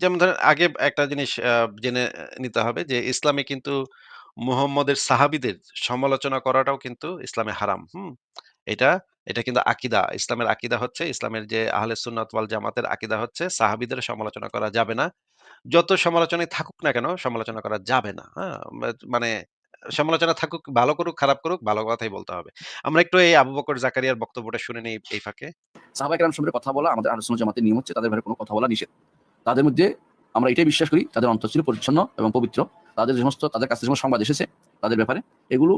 যেমন ধরেন আগে একটা জিনিস জেনে নিতে হবে যে ইসলামে কিন্তু মুহাম্মদের সাহাবীদের সমালোচনা করাটাও কিন্তু ইসলামে হারাম। হুম? এটা, এটা কিন্তু আকীদা। ইসলামের আকীদা হচ্ছে ইসলামের যে আহলে সুন্নাত ওয়াল জামাতের আকীদা হচ্ছে সাহাবীদের সমালোচনা করা যাবে না। যত সমালোচনাই থাকুক না কেন সমালোচনা করা যাবে না। হ্যাঁ? মানে সমালোচনা থাকুক, ভালো করুক, খারাপ করুক, ভালো কথাই বলতে হবে। আমরা একটু এই আবু বকর জাকারিয়ার বক্তব্যটা শুনে নেই এই ফাঁকে। সাহাবায়ে কেরাম সম্পর্কে কথা বলা আমাদের সুন্নাত জামাতের নিয়ম হচ্ছে তাদের ব্যাপারে কোনো কথা বলা নিষেধ। তাদের মধ্যে আমরা এটাই বিশ্বাস করি, তাদের অন্তর ছিল পরিচ্ছন্ন এবং পবিত্র। তাদের যে সমস্ত, তাদের কাছে যে সমস্ত সংবাদ এসেছে তাদের ব্যাপারে, এগুলো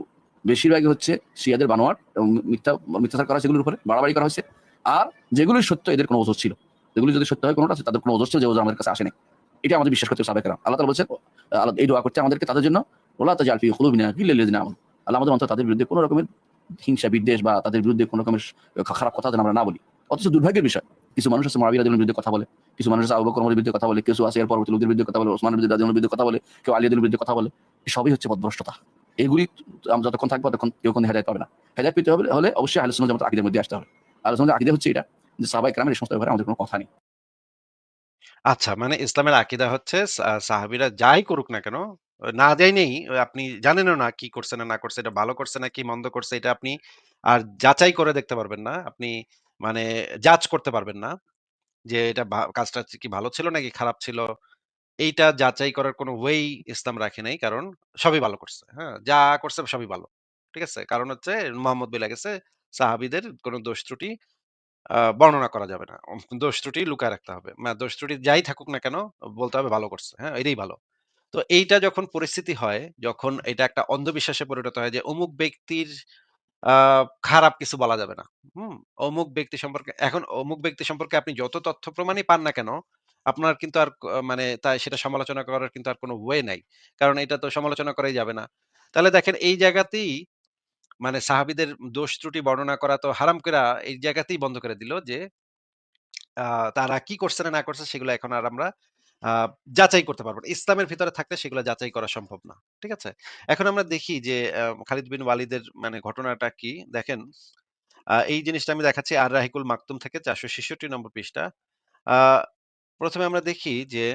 বেশিরভাগই হচ্ছে শিয়াদের বানোয়ার এবং মিথ্যা, মিথ্যাচার করা এগুলোর উপরে, বাড়াবাড়ি করা হয়েছে। আর যেগুলোই সত্য এদের কোনো ওজর ছিল। যেগুলো যদি সত্য হয় কোনটা, তাদের কোনো ওজর ছিল যে ওজর আমাদের কাছে আসেনি। এটা আমাদের বিশ্বাস করতে কেরাম। আল্লাহ তাআলা বলছেন, আল্লাহ এই দোয়া করতে আমাদেরকে তাদের জন্য ওয়ালা তাজআল ফি কুলুবিনা গিল্লাল লিযিনা আমানু। আল্লাহ আমাদের অন্তরে তাদের বিরুদ্ধে কোনো রকমের হিংসা, বিদ্বেষ বা তাদের বিরুদ্ধে কোনো রকমের খারাপ কথা যেন আমরা না বলি। অথচ দুর্ভাগ্যের বিষয়, কিছু মানুষ আছে মুআবিয়া বিরুদ্ধে কথা বলে। কিছু মানুষ আবু বকর বিরুদ্ধে কথা বলে। কিছু আছে এর পরবর্তী লোকদের বিরুদ্ধে কথা বলে, ওসমান বিরুদ্ধে রাদিয়াল্লাহু বিরুদ্ধে কথা বলে, কেউ আলী রাদিয়াল্লাহু বিরুদ্ধে কথা বলে। সবই হচ্ছে পথভ্রষ্টতা। এগুলি আমরা যতক্ষণ থাকব ততক্ষণ কেউ কোনো হেদায়েত পাবে না। হেদায়েত পেতে হবে হলে অবশ্যই সুন্নাত জামাতের আকীদার মধ্যে আসতে হবে। সুন্নাতের আকীদা হচ্ছে এটা যে সাহাবায়ে কেরামের এই সমস্ত ব্যাপারে আমাদের কোনো কথা নেই। আচ্ছা মানে ইসলামের আকিদা হচ্ছে সাহাবীরা যাই করুক না কেন, না জেনেই আপনি জানেন না কি করছে না, না করছে, এটা ভালো করছে না কি মন্দ করছে এটা আপনি আর যাচাই করে দেখতে পারবেন না। আপনি মানে জাজ করতে পারবেন না। যে এটা কাজটা কি ভালো ছিল নাকি খারাপ ছিল। এইটা যাচাই করার কোনো ওয়েই ইসলাম রাখে নাই। কারণ সবই ভালো করছে। হ্যাঁ? যা করছে সবই ভালো। ঠিক আছে? কারণ হচ্ছে মোহাম্মদ বইলা গেছে সাহাবীদের কোনো দোষ ত্রুটি বর্ণনা করা যাবে না। দোষ ত্রুটি লুকায় রাখতে হবে। মা দোষ ত্রুটি যাই থাকুক না কেন বলতে হবে ভালো করছে। হ্যাঁ? এটাই ভালো। তো এইটা যখন পরিস্থিতি হয়, যখন এটা একটা অন্ধবিশ্বাসে পরিণত হয় যে অমুক ব্যক্তির খারাপ কিছু বলা যাবে না। হুম? অমুক ব্যক্তি সম্পর্কে এখন অমুক ব্যক্তি সম্পর্কে আপনি যত তথ্য প্রমাণই পান না কেন, আপনার কিন্তু আর মানে তাই সেটা সমালোচনা করার কিন্তু আর কোনো ওয়ে নাই। কারণ এটা তো সমালোচনা করাই যাবে না। তাহলে দেখেন এই জায়গাতেই মানে সাহাবীদের দোষ ত্রুটি বর্ণনা করা তো হারাম কইরা এই জায়গাতেই বন্ধ করে দিল যে তারা কি করছে না, করছে সেগুলো এখন আর আমরা যাচাই করতে পারব। ইসলামের ভিতরে থাকলে সেগুলো যাচাই করা সম্ভব না। ঠিক আছে? এখন আমরা দেখি যে খালিদ বিন ওয়ালিদের মানে ঘটনাটা কি? দেখেন এই জিনিসটা আমি দেখাচ্ছি আর রাহিকুল মাকতুম থেকে ৪৬৬ নম্বর পৃষ্ঠা। আ ১ম এ আমরা দেখি যে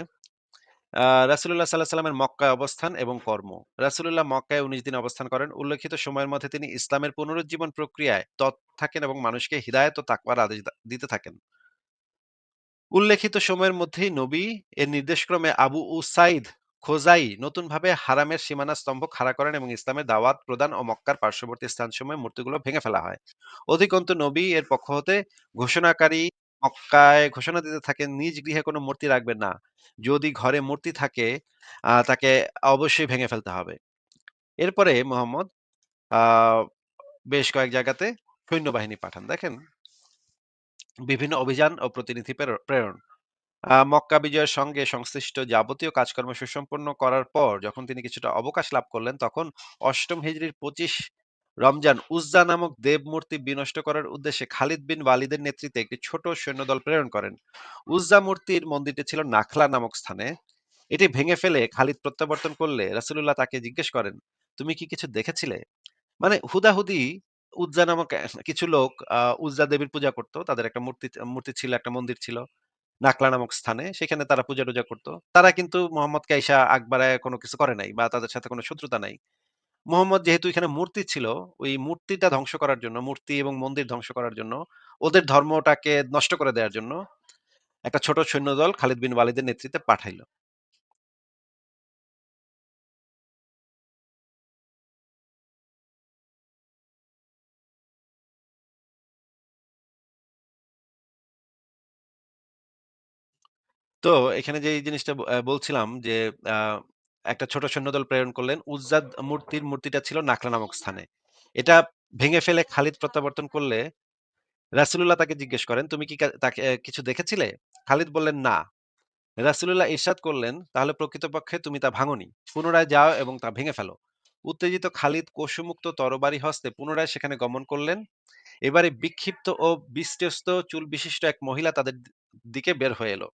সাল্লাল্লাহু আলাইহি ওয়াসাল্লামের মক্কায় অবস্থান এবং কর্ম। রাসূলুল্লাহ মক্কায় ১৯ দিন অবস্থান করেন। উল্লেখিত সময়ের মধ্যে তিনি ইসলামের পুনরুজ্জীবন প্রক্রিয়ায় তৎ থাকেন এবং মানুষকে হিদায়াত ও তাকওয়ার আদেশ দিতে থাকেন। উল্লেখিত সময়ের মধ্যেই নবী এর নির্দেশক্রমে আবু উসাইদ খোজাই নতুনভাবে হারামের সীমানা স্তম্ভ খাড়া করেন এবং ইসলামের দাওয়াত প্রদান ও মক্কার পার্শ্ববর্তী স্থান স্থানসমূহে মূর্তিগুলো ভেঙে ফেলা হয়। অধিকন্তু নবী এর পক্ষ হতে ঘোষণাকারী মক্কায় ঘোষণা দিতে থাকেন, নিজ গৃহে কোনো মূর্তি রাখবেন না। যদি ঘরে মূর্তি থাকে তাকে অবশ্যই ভেঙে ফেলতে হবে। এরপরে মোহাম্মদ বেশ কয়েক জায়গাতে সৈন্যবাহিনী পাঠান। দেখেন বিভিন্ন অভিযান ও প্রতিনিধি প্রের প্রেরণ। মক্কা বিজয়ের সঙ্গে সংশ্লিষ্ট যাবতীয় কাজকর্ম সুসম্পন্ন করার পর যখন তিনি কিছুটা অবকাশ লাভ করলেন, তখন অষ্টম হিজরির ২৫ রমজান উজ্জা নামক দেবমূর্তি বিনষ্ট করার উদ্দেশ্যে খালিদ বিন ওয়ালিদের নেতৃত্বে একটি ছোট সৈন্যদল প্রেরণ করেন। উজ্জা মূর্তির মন্দিরটি ছিল নাখলা নামক স্থানে। এটি ভেঙে ফেলে খালিদ প্রত্যাবর্তন করলে রাসূলুল্লাহ তাকে জিজ্ঞেস করেন, "তুমি কি কিছু দেখেছিলে?" মানে হুদাহুদি উজ্জা নামক কিছু লোক উজ্জা দেবীর পূজা করত। তাদের একটা মূর্তি মূর্তি ছিল, একটা মন্দির ছিল। নাখলা নামক স্থানে। সেখানে তারা পূজা-টুজা করত। তারা কিন্তু মুহাম্মদকে আইসা আগ বাড়ায় কোন কিছু করে নাই বা তাদের সাথে কোন শত্রুতা নাই। মুহাম্মদ যেহেতু এখানে মূর্তি ছিল, ওই মূর্তিটা ধ্বংস করার জন্য, মূর্তি এবং মন্দির ধ্বংস করার জন্য, ওদের ধর্মটাকে নষ্ট করে দেওয়ার জন্য একটা ছোট সৈন্যদল খালিদ বিন ওয়ালিদের নেতৃত্বে পাঠাইল। তো এখানে যে জিনিসটা বলছিলাম যে একটা ছোট সৈন্যদল প্রেরণ করলেন। উজ্জাদ মূর্তির মূর্তিটা ছিল নাখলা নামক স্থানে। এটা ভেঙে ফেলে খালিদ প্রত্যাবর্তন করলে রাসূলুল্লাহ তাকে জিজ্ঞেস করেন, "তুমি কি তাকে কিছু দেখেছিলে?" খালিদ বললেন, "না।" রাসূলুল্লাহ ইরশাদ করলেন, "তাহলে প্রকৃতপক্ষে তুমি তা ভাঙোনি। পুনরায় যাও এবং তা ভেঙে ফেলো।" উত্তেজিত খালিদ কসুমুক্ত তরবারি হস্তে পুনরায় সেখানে গমন করলেন। এবারে বিক্ষিপ্ত ও বিষ্টস্ত চুল বিশিষ্ট এক মহিলা তাদের দিকে বের হয়ে এলো।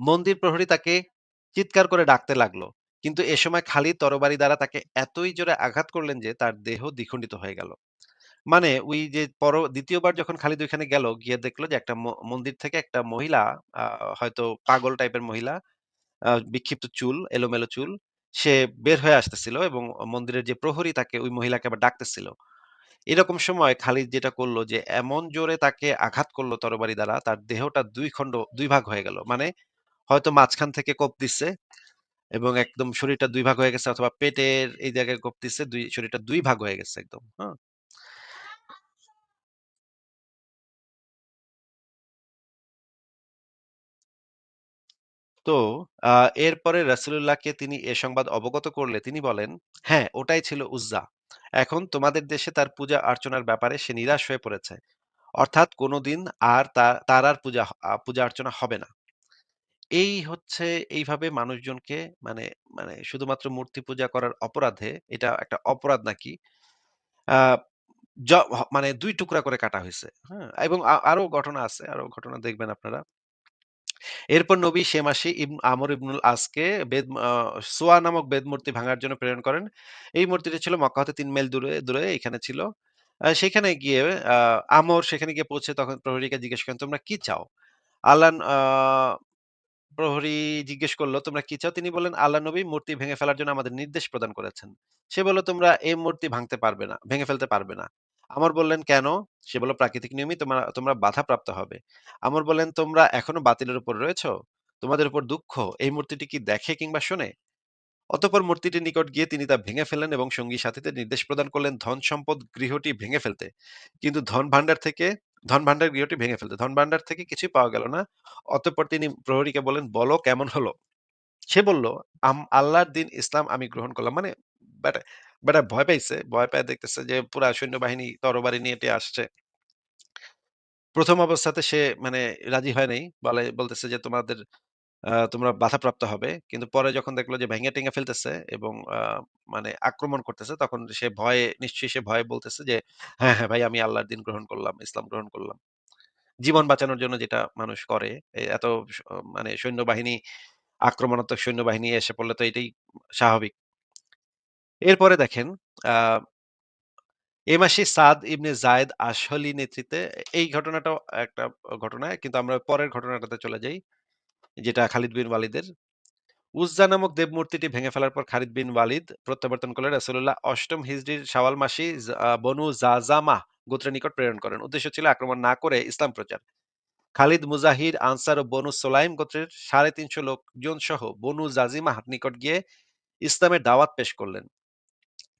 মন্দির প্রহরী তাকে চিৎকার করে ডাকতে লাগল। কিন্তু এ সময় খালিদ তরবারি দ্বারা তাকে এতই জোরে আঘাত করলেন যে তার দেহ দ্বিখণ্ডিত হয়ে গেল। মানে ওই যে পর ২য় বার যখন খালিদ ওইখানে গেল, গিয়ে দেখল যে একটা মন্দির থেকে একটা মহিলা হয়তো পাগল টাইপের মহিলা, বিক্ষিপ্ত চুল, এলোমেলো চুল। সে বের হয়ে আসতেছিল এবং মন্দিরের যে প্রহরী তাকে ওই মহিলাকে আবার ডাকতেছিল। এরকম সময় খালিদ যেটা করল যে এমন জোরে তাকে আঘাত করল তরবারি দ্বারা তার দেহটা দুই খণ্ড দুই ভাগ হয়ে গেল। মানে হয়তো মাঝখান থেকে কোপ দিচ্ছে এবং একদম শরীরটা ২ ভাগ হয়ে গেছে অথবা পেটের এই জায়গায় কোপ দিচ্ছে, দুই শরীরটা ২ ভাগ হয়ে গেছে একদম। হ্যাঁ? তো এরপরে রাসূলুল্লাহকে তিনি এ সংবাদ অবগত করলে তিনি বলেন, "হ্যাঁ, ওটাই ছিল উজ্জা। এখন তোমাদের দেশে তার পূজা অর্চনার ব্যাপারে সে নিরাশ হয়ে পড়েছে। অর্থাৎ কোনদিন আর তার আর পূজা পূজা অর্চনা হবে না।" এই হচ্ছে এইভাবে মানুষজনকে মানে মানে শুধুমাত্র মূর্তি পূজা করার অপরাধে এটা একটা অপরাধ নাকি মানে ২ টুকরা করে কাটা হইছে। হ্যাঁ? এবং আরও ঘটনা আছে। আরও ঘটনা দেখবেন আপনারা। এরপর নবী সে মাসে ইবন আমর ইবনুল আসকে বেদ সোয়া নামক বেদ মূর্তি ভাঙার জন্য প্রেরণ করেন। এই মূর্তিটি ছিল মক্কা হতে ৩ মাইল দূরে, দূরে এখানে ছিল। সেখানে গিয়ে আ আমর সেখানে গিয়ে পৌঁছে তখন প্রহরীকে জিজ্ঞেস করেন, "তোমরা কি চাও?" আল্লাহ প্রহরী জিজ্ঞেস করল, "তোমরা কি চাও?" তিনি বললেন, "আল্লাহ নবী মূর্তি ভেঙে ফেলার জন্য আমাদের নির্দেশ প্রদান করেছেন।" সে বলল, "তোমরা এই মূর্তি ভাঙতে পারবে না, ভেঙে ফেলতে পারবে না।" আমর বললেন, "কেন?" সে বলল, "প্রাকৃতিক নিয়মেই তোমরা তোমরা বাধাপ্রাপ্ত হবে।" আমর বললেন, "তোমরা এখনও বাতিলের উপর রয়েছ? তোমাদের উপর দুঃখ এই মূর্তিটি কি দেখে কিংবা শোনে?" অতঃপর মূর্তিটির নিকট গিয়ে তিনি তা ভেঙে ফেললেন এবং সঙ্গী সাথীদের নির্দেশ প্রদান করলেন ধন সম্পদ গৃহটি ভেঙে ফেলতে। কিন্তু ধন ভাণ্ডার থেকে ধন ভাণ্ডার গৃহটি ভেঙে ফেলতে। ধন ভাণ্ডার থেকে কিছুই পাওয়া গেল না। অতঃপর তিনি প্রহরীকে বলেন "বলো কেমন হলো?" সে বলল, আল্লাহর দিন ইসলাম আমি গ্রহণ করলাম। মানে বেটা বেটা ভয় পাইছে। ভয় পায় দেখতেছে যে পুরা সৈন্যবাহিনী তরবারি নিয়ে এটি আসছে। প্রথম অবস্থাতে সে মানে রাজি হয় নাই। বলে বলতেছে যে তোমাদের আ তোমরা বাধাপ্রাপ্ত হবে। কিন্তু পরে যখন দেখল যে ভেঙে-টেঙে ফেলতেছে এবং মানে আক্রমণ করতেছে তখন সে ভয়ে নিশ্চয়ই সে ভয়ে বলতেছে যে, "হ্যাঁ, হ্যাঁ ভাই আমি আল্লাহর দিন গ্রহণ করলাম, ইসলাম গ্রহণ করলাম।" জীবন বাঁচানোর জন্য যেটা মানুষ করে, এত স মানে সৈন্যবাহিনী আক্রমণাত্মক সৈন্যবাহিনী এসে পড়লে তো এটাই স্বাভাবিক। এরপরে দেখেন আ এ মাসে সাদ ইবনে যায়েদ আশহলী নেতৃত্বে এই ঘটনাটাও একটা ঘটনা। কিন্তু আমরা পরের ঘটনাটাতে চলে যাই। যেটা খালিদ বিন ওয়ালিদের। উজ্জা নামক দেবমূর্তিটি ভেঙে ফেলার পর খালিদ বিন ওয়ালিদ প্রত্যাবর্তন করলে রাসূলুল্লাহ অষ্টম হিজরির শাওয়াল মাসে বনু জাজামাহ গোত্রের নিকট প্রেরণ করেন। উদ্দেশ্য ছিল আক্রমণ না করে ইসলাম প্রচার। খালিদ মুজাহির, আনসার ও বনু সোলাইম গোত্রের ৩৫০ লোকজন সহ বনু জাজিমাহ নিকট গিয়ে ইসলামের দাওয়াত পেশ করলেন।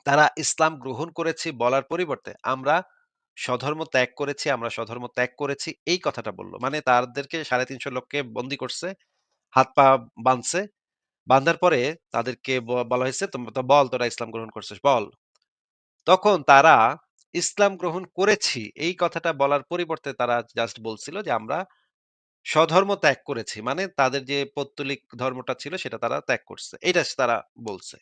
তারা ইসলাম গ্রহণ করেছি বলার পরিবর্তে আমরা স্বধর্ম ত্যাগ করেছি, আমরা স্বধর্ম ত্যাগ করেছি এই কথাটা বলল। মানে তাদেরকে ৩৫০ লোককে বন্দী করছে, হাত-পা বাঁধছে। বান্ধার পরে তাদেরকে বলা হয়েছে, বল তোরা ইসলাম গ্রহণ করছিস, বল।" তখন তারা ইসলাম গ্রহণ করেছি এই কথাটা বলার পরিবর্তে তারা জাস্ট বলছিল যে, "আমরা স্বধর্ম ত্যাগ করেছি।" মানে তাদের যে পৌত্তলিক ধর্মটা ছিল সেটা তারা ত্যাগ করছে। এটা তারা বলছে।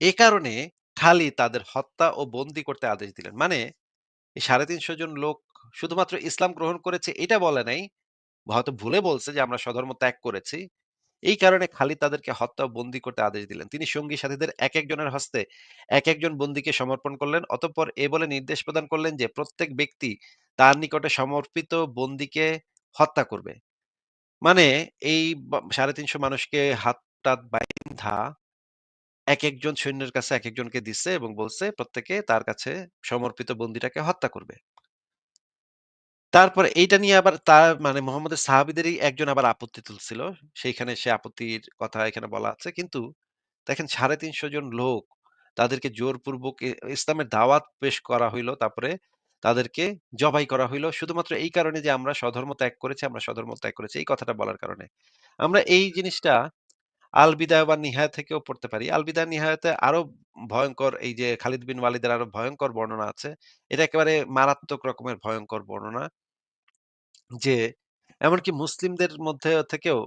এ কারণে খালি তাদের হত্যা ও বন্দি করতে আদেশ দিলেন। মানে সাড়ে তিনশো জন লোক শুধুমাত্র ইসলাম গ্রহণ করেছে এটা বলে নাই। হয়তো ভুলে বলছে যে, "আমরা স্বধর্ম ত্যাগ করেছি।" এই কারণে খালিদ তাদেরকে হত্যা বন্দী করতে আদেশ দিলেন। তিনি সঙ্গী সাথীদের এক একজনের হস্তে এক একজন বন্দীকে সমর্পণ করলেন। অতঃপর এ বলে নির্দেশ প্রদান করলেন যে, প্রত্যেক ব্যক্তি তার নিকটে সমর্পিত বন্দীকে হত্যা করবে। মানে এই সাড়ে তিনশো মানুষকে হাত-টাত বাইন্ধা একেকজন সৈন্যের কাছে একেকজনকে দিচ্ছে এবং বলছে প্রত্যেকে তার কাছে সমর্পিত বন্দীটাকে হত্যা করবে। তারপরে এইটা নিয়ে আবার তার মানে মোহাম্মদের সাহাবীদেরই একজন আবার আপত্তি তুলছিল। সেইখানে সে আপত্তির কথা এখানে বলা আছে। কিন্তু দেখেন ৩৫০ জন লোক তাদেরকে জোরপূর্বক ইসলামের দাওয়াত পেশ করা হইল। তারপরে তাদেরকে জবাই করা হইল। শুধুমাত্র এই কারণে যে আমরা স্বধর্ম ত্যাগ করেছি, আমরা স্বধর্ম ত্যাগ করেছি এই কথাটা বলার কারণে। আমরা এই জিনিসটা আল বিদায়া ওয়ান নিহায়া থেকেও পড়তে পারি। আল বিদায়া নিহায়াতে আরও ভয়ংকর এই যে খালিদ বিন ওয়ালিদের আরও ভয়ংকর বর্ণনা আছে। এটা একেবারে মারাত্মক রকমের ভয়ংকর বর্ণনা। যে এমনকি মুসলিমদের মধ্যে থেকেও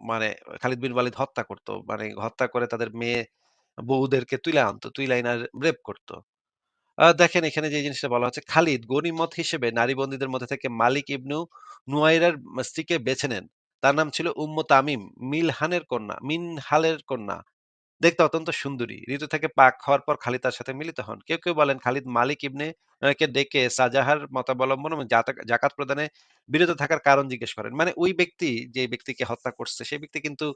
মানে খালিদ বিন ওয়ালিদ হত্যা করত। মানে হত্যা করে তাদের মেয়ে বউদেরকে তুইলা আনতো। তুইলা আইনা রেপ করত। দেখেন এখানে যে জিনিসটা বলা হচ্ছে, খালিদ গনিমত হিসেবে নারী বন্দীদের মধ্যে থেকে মালিক ইবনু নুয়াইরার স্ত্রীকে বেছে নেন। তার নাম ছিল উম্মু তামিম, মিলহানের কন্যা মিনহালের কন্যা। দেখতে অত্যন্ত সুন্দরী। ঋতু থেকে পাক হওয়ার পর খালিদ তার সাথে মিলিত হন। কেউ, কেউ বলেন খালিদ মালিক ইবনে কে ডেকে সাজাহার মতাবলম্বন এবং জাকাত প্রদানে বিরত থাকার কারণ জিজ্ঞেস করেন। মানে ওই ব্যক্তি যে ব্যক্তিকে হত্যা করছে সেই ব্যক্তি কিন্তু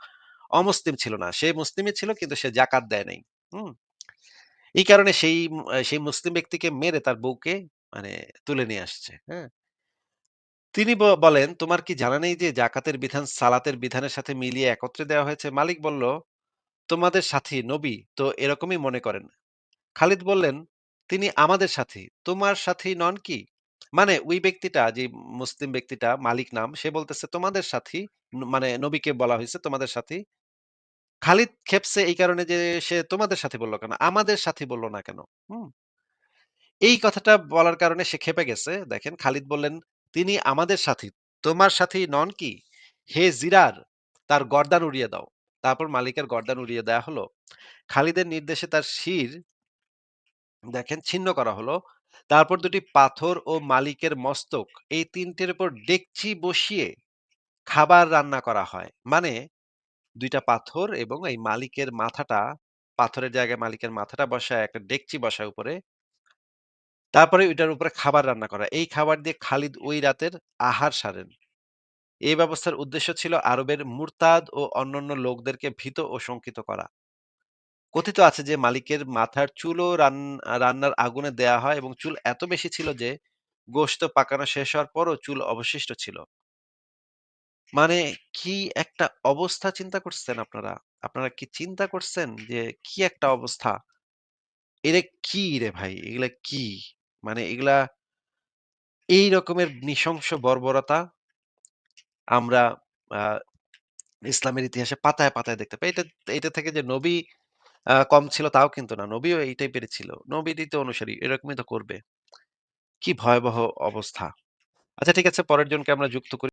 অমুসলিম ছিল না। সে মুসলিমই ছিল কিন্তু সে জাকাত দেয় নাই। হুম? এই কারণে সেই সেই মুসলিম ব্যক্তিকে মেরে তার বউকে মানে তুলে নিয়ে আসছে। হ্যাঁ? তিনি বলেন, "তোমার কি জানা নেই যে জাকাতের বিধান সালাতের বিধানের সাথে মিলিয়ে একত্রে দেওয়া হয়েছে?" মালিক বলল, "তোমাদের সাথী নবী তো এরকমই মনে করেন।" খালিদ বললেন, "তিনি আমাদের সাথী। তোমার সাথী নন কি?" মানে ওই ব্যক্তিটা যে মুসলিম ব্যক্তিটা মালিক নাম সে বলতেছে, "তোমাদের সাথী" মানে নবীকে বলা হয়েছে তোমাদের সাথী। খালিদ খেপছে এই কারণে যে সে তোমাদের সাথে বলল কেন? আমাদের সাথী বলল না কেন? হুম? এই কথাটা বলার কারণে সে ক্ষেপে গেছে। দেখেন খালিদ বললেন, "তিনি আমাদের সাথী। তোমার সাথী নন কি? হে জিরার! তার গর্দান উড়িয়ে দাও।" তারপর মালিকের গর্দান উড়িয়ে দেয়া হলো। খালিদের নির্দেশে তার শির দেখেন, ছিন্ন করা হলো। তারপর দুটি পাথর ও মালিকের মস্তক, এই তিনটির উপর ডেকচি বসিয়ে খাবার রান্না করা হয়। মানে দুইটা পাথর এবং এই মালিকের মাথাটা, পাথরের জায়গায় মালিকের মাথাটা বসায়, একটা ডেকচি বসায় উপরে। তারপরে ওইটার উপরে খাবার রান্না করা। এই খাবার দিয়ে খালিদ ওই রাতের আহার সারেন। এই ব্যবস্থার উদ্দেশ্য ছিল আরবের মুরতাদ ও অন্যান্য লোকদেরকে ভীত ও শঙ্কিত করা। কথিত আছে যে, মালিকের মাথার চুলও রান, রান্নার আগুনে দেয়া হয় এবং চুল এত বেশি ছিল যে, গোশত পাকানো শেষ হওয়ার পরও চুল অবশিষ্ট ছিল। মানে কি একটা অবস্থা চিন্তা করছেন আপনারা? আপনারা কি চিন্তা করছেন যে, কি একটা অবস্থা? এরে কি রে ভাই? এগুলা কি? মানে এগুলা এই রকমের নৃশংস বর্বরতা আমরা ইসলামের ইতিহাসে পাতায়, পাতায় দেখতে পাই। এটা এটা থেকে যে নবী কম ছিল তাও কিন্তু না। নবীও এইটাই পেরেছিল নবী নবীরই তো অনুসারী। এরকমই তো করবে। কি ভয়াবহ অবস্থা। আচ্ছা ঠিক আছে পরের জনকে আমরা যুক্ত করি।